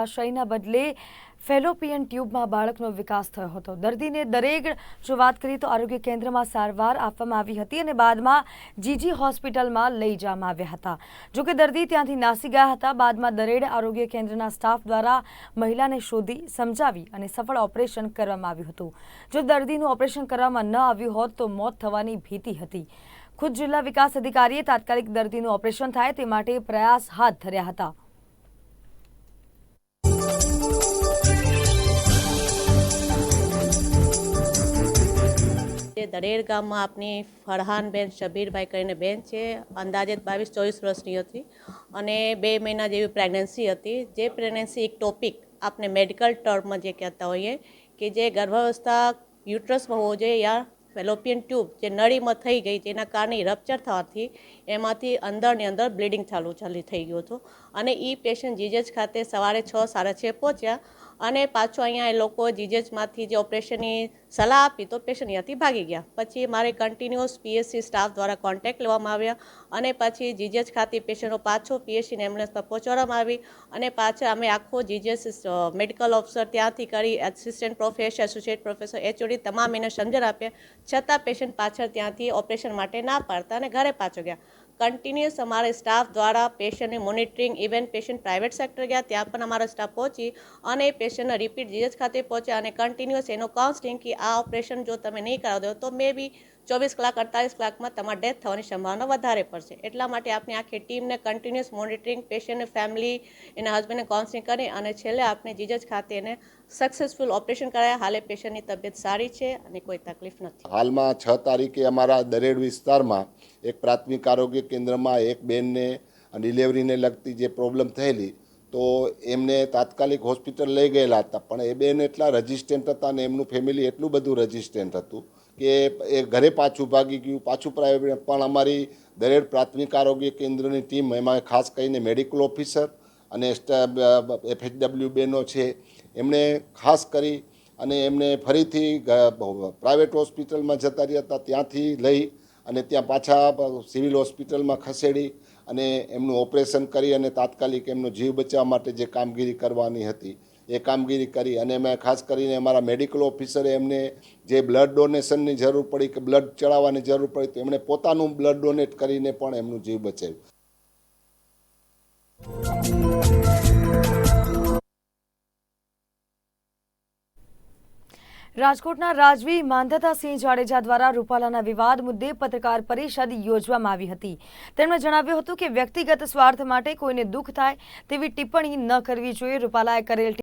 આશયના બદલે ફેલોપિયન ટ્યુબમાં બાળકનો વિકાસ થયો હતો. દર્દીને દરેક, જો વાત કરીએ તો આરોગ્ય કેન્દ્રમાં સારવાર આપવામાં આવી હતી અને બાદમાં જીજી હોસ્પિટલમાં લઈ જવામાં આવ્યા હતા. જોકે દર્દી ત્યાંથી નાસી ગયા હતા, બાદમાં દરેડ આરોગ્ય કેન્દ્રના સ્ટાફ દ્વારા મહિલાને શોધી સમજાવી અને સફળ ઓપરેશન કરવામાં આવ્યું હતું. જો દર્દીનું ઓપરેશન કરવામાં ન આવ્યું હોત તો મોત થવાની ભીતિ હતી. ખુદ જિલ્લા વિકાસ અધિકારીએ તાત્કાલિક દર્દીનું ઓપરેશન થાય તે માટે પ્રયાસ હાથ ધર્યા હતા. જે દરેર ગામમાં આપની ફરહાનબેન શબીરભાઈ કરીને બેન છે. અંદાજે બાવીસ ચોવીસ વર્ષની હતી અને બે મહિના જેવી પ્રેગ્નન્સી હતી. જે પ્રેગ્નન્સી એક ટોપિક આપણે મેડિકલ ટર્મમાં જે કહેતા હોઈએ કે જે ગર્ભાવસ્થા યુટ્રસમાં હોવો જોઈએ યા ફેલોપિયન ટ્યુબ જે નળીમાં થઈ ગઈ જેના કારણે રપ્ચર થવાથી એમાંથી અંદરની અંદર બ્લીડિંગ ચાલુ ચાલી થઈ ગયું હતું. અને એ પેશન્ટ જીજજ ખાતે સવારે છ સાડા છ પહોંચ્યા. અને પાછો અહીંયા એ લોકો જીજેજમાંથી જે ઓપરેશનની સલાહ આપી તો પેશન્ટ અહીંયાથી ભાગી ગયા. પછી મારે કન્ટિન્યુઅસ પીએસસી સ્ટાફ દ્વારા કોન્ટેક્ટ લેવામાં આવ્યા અને પછી જીજેજ ખાતે પેશન્ટો પાછો પીએસસીને એમ્બ્યુલન્સમાં પહોંચાડવામાં આવી અને પાછળ અમે આખો જીજેસ મેડિકલ ઓફિસર ત્યાંથી કરી assistant professor associate professor HOD તમામ એને સમજણ આપ્યા. છતાં પેશન્ટ પાછળ ત્યાંથી ઓપરેશન માટે ના પાડતા અને ઘરે પાછો ગયા. કન્ટિન્યુઅસ અમારે સ્ટાફ દ્વારા પેશન્ટની monitoring even patient private sector ગયા, ત્યાં પણ અમારો સ્ટાફ પહોંચી અને એ પેશન્ટને રિપીટ જીએચ ખાતે પહોંચ્યા અને કન્ટિન્યુઅસ એનો કાઉન્સલિંગ કે આ ઓપરેશન જો તમે નહીં કરાવો દો તો મે બી ચોવીસ કલાક, અડતાલીસ કલાકમાં તમારે ડેથ થવાની સંભાવના વધારે પડશે. એટલા માટે આપણી આખી ટીમને કન્ટિન્યુઅસ મોનિટરિંગ પેશન્ટ ફેમિલી એના હસબન્ડને કાઉન્સિલિંગ કરી અને છેલ્લે આપણે જીજજ ખાતે એને સક્સેસફુલ ઓપરેશન કરાયા. હાલે પેશન્ટની તબિયત સારી છે અને કોઈ તકલીફ નથી. હાલમાં છ તારીખે અમારા દરેડ વિસ્તારમાં એક પ્રાથમિક આરોગ્ય કેન્દ્રમાં એક બેનને ડિલિવરીને લગતી જે પ્રોબ્લેમ થયેલી તો એમને તાત્કાલિક હોસ્પિટલ લઈ ગયેલા હતા. પણ એ બેન એટલા રજિસ્ટન્ટ હતા અને એમનું ફેમિલી એટલું બધું રજિસ્ટન્ટ હતું કે એ ઘરે પાછું ભાગી ગયું. પાછું પ્રાઇવેટ પણ અમારી દરેક પ્રાથમિક આરોગ્ય કેન્દ્રની ટીમ એમાં ખાસ કરીને મેડિકલ ઓફિસર અને એફએચડબલ્યુ બેનો છે એમણે ખાસ કરી અને એમને ફરીથી પ્રાઇવેટ હોસ્પિટલમાં જતા રહ્યા હતા. ત્યાંથી લઈ અને ત્યાં પાછા સિવિલ હોસ્પિટલમાં ખસેડી અને એમનું ઓપરેશન કરી અને તાત્કાલિક એમનો જીવ બચાવવા માટે જે કામગીરી કરવાની હતી, એ કામગીરી કરી. અને એમાં ખાસ કરીને અમારા મેડિકલ ઓફિસરે એમને જે બ્લડ ડોનેશનની જરૂર પડી કે બ્લડ ચડાવવાની જરૂર પડી, તો એમણે પોતાનું બ્લડ ડોનેટ કરીને પણ એમનું જીવ બચાવ્યું. રાજકોટના રાજવી માંધતાસિંહ જાડેજા દ્વારા રૂપાલાના વિવાદ મુદ્દે પત્રકાર પરિષદ યોજવામાં આવી હતી. તેમણે જણાવ્યું હતું કે વ્યક્તિગત સ્વાર્થ માટે કોઈને દુઃખ થાય તેવી ટિપ્પણી ન કરવી જોઈએ. રૂપાલાએ કરેલ